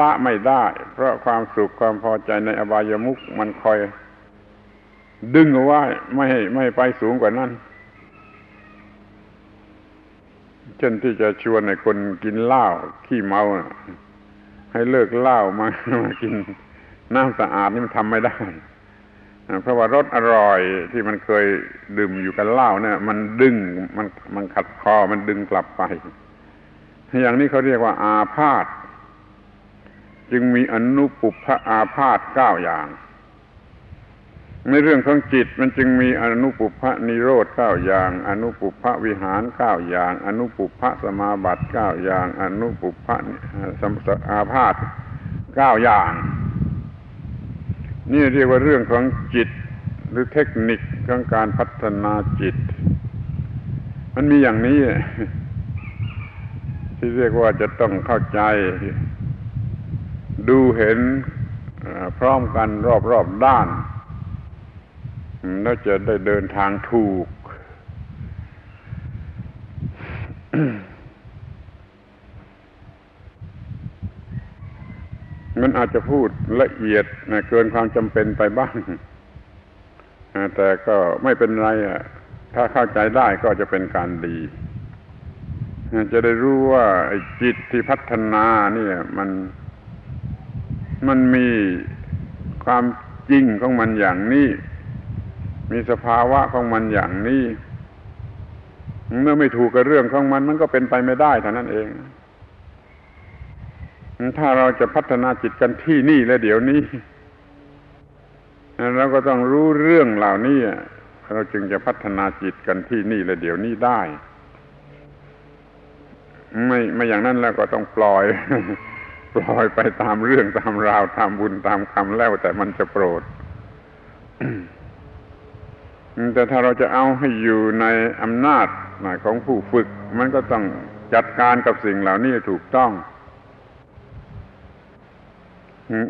ละไม่ได้ เพราะความสุขความพอใจในอบายมุขมันคอย ดึงเอาไว้ไม่ให้ไม่ไปสูงกว่านั้นเช่นที่จะชวนในคนกินเหล้าขี้เมาให้เลิกเหล้ามามากินน้ำสะอาดนี่มันทำไม่ได้ เพราะว่ารสอร่อยที่มันเคยดื่มอยู่กับเหล้าเนี่ย มันดึงมันมันขัดคอมันดึงกลับไป อย่างนี้เขาเรียกว่าอาพาธ จึงมีอนุปุพอาพาธเก้าอย่าง ในเรื่องของจิตมันจึงมีอนุปุพนิโรธเก้าอย่าง อนุปุพวิหารเก้าอย่าง อนุปุพสมาบัติเก้าอย่าง อนุปุพสมอาพาธเก้าอย่าง นี่เรียกว่าเรื่องของจิตหรือเทคนิคของการพัฒนาจิต มันมีอย่างนี้ที่เรียกว่าจะต้องเข้าใจ ดูเห็นพร้อมกันรอบๆด้านแล้วจะได้เดินทางถูก มันอาจจะพูดละเอียดเกินความจำเป็นไปบ้าง แต่ก็ไม่เป็นไรถ้าเข้าใจได้ก็จะเป็นการดี จะได้รู้ว่าจิตที่พัฒนาเนี่ยมัน มันมีความจริงของมันอย่างนี้ มีสภาวะของมันอย่างนี้เมื่อไม่ถูกกับเรื่องของมัน มันก็เป็นไปไม่ได้เท่านั้นเอง ถ้าเราจะพัฒนาจิตกันที่นี่และเดี๋ยวนี้เราก็ต้องรู้เรื่องเหล่านี้เราจึงจะพัฒนาจิตกันที่นี่และเดี๋ยวนี้ได้ ไม่ไม่อย่างนั้นแล้วก็ต้องปล่อย ปล่อยไปตามเรื่องตามราวตามบุญตามคำแล้วแต่มันจะโปรด แต่ถ้าเราจะเอาให้อยู่ในอำนาจของผู้ฝึก มันก็ต้องจัดการกับสิ่งเหล่านี้ถูกต้อง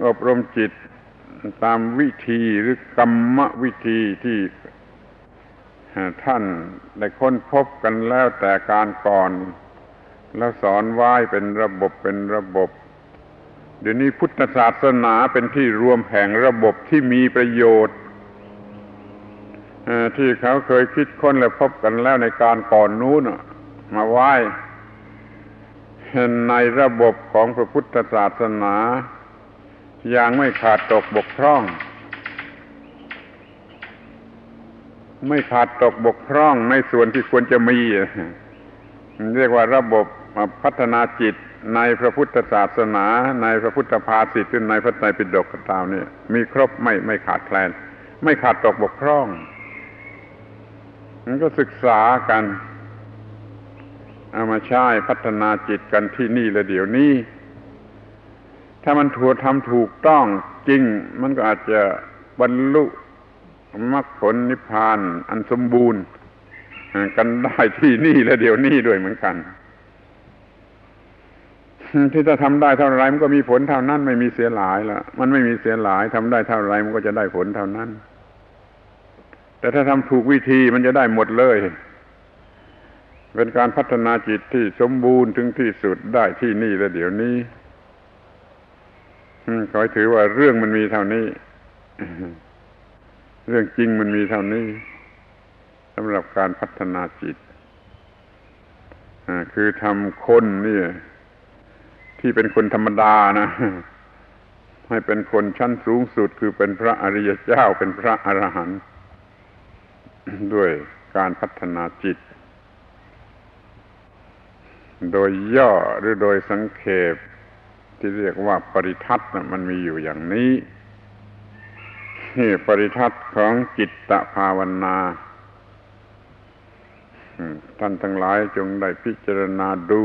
อบรมจิตตามวิธีหรือกรรมวิธีที่ท่านได้ค้นพบกันแล้วแต่การก่อน แล้วสอนไว้เป็นระบบเป็นระบบ เดี๋ยวนี้พุทธศาสนาเป็นที่รวมแห่งระบบที่มีประโยชน์ที่เขาเคยคิดค้นและพบกันแล้วในการก่อนนู้นมาไว้ในระบบของพระพุทธศาสนาอย่างไม่ขาดตกบกพร่อง ไม่ขาดตกบกพร่องในส่วนที่ควรจะมี เรียกว่าระบบพัฒนาจิต ในพระพุทธศาสนา ในพระพุทธภาษิตในพระไตรปิฎกตามนี่มีครบไม่ไม่ขาดแคลน ไม่ขาดตกบกพร่องมันก็ศึกษากันเอามาใช้พัฒนาจิตกันที่นี่ละเดี๋ยวนี้ ถ้ามันถูกทำถูกต้องจริง มันก็อาจจะบรรลุมรรคผลนิพพานอันสมบูรณ์ กันได้ที่นี่และเดี๋ยวนี้ด้วยเหมือนกัน ที่จะทำได้เท่าไรมันก็มีผลเท่านั้น ไม่มีเสียหลายละมันไม่มีเสียหลายทำได้เท่าไรมันก็จะได้ผลเท่านั้น แต่ถ้าทำถูกวิธีมันจะได้หมดเลย เป็นการพัฒนาจิตที่สมบูรณ์ถึงที่สุดได้ที่นี่และเดี๋ยวนี้ขอถือว่าเรื่องมันมีเท่านี้ เรื่องจริงมันมีเท่านี้สำหรับการพัฒนาจิตคือทำคนนี่ ที่เป็นคนธรรมดานะ ให้เป็นคนชั้นสูงสุดคือเป็นพระอริยเจ้าเป็นพระอรหันต์ด้วยการพัฒนาจิต โดยย่อหรือโดยสังเขปที่เรียกว่าปริทัศน์มันมีอยู่อย่างนี้นี่ปริทัศน์ของจิตตภาวนาท่านทั้งหลายจงได้พิจารณาดู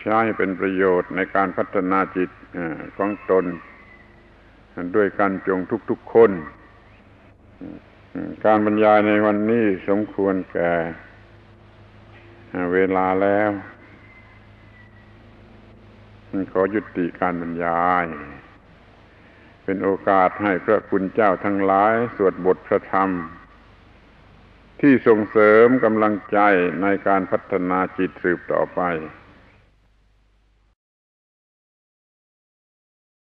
ใช้เป็นประโยชน์ในการพัฒนาจิตของตน ด้วยกันจงทุกๆคน การบรรยายในวันนี้สมควรแก่เวลาแล้วขอยุติการบรรยาย เป็นโอกาสให้พระคุณเจ้าทั้งหลาย สวดบทพระธรรม ที่ส่งเสริมกำลังใจในการพัฒนาจิตสืบต่อไป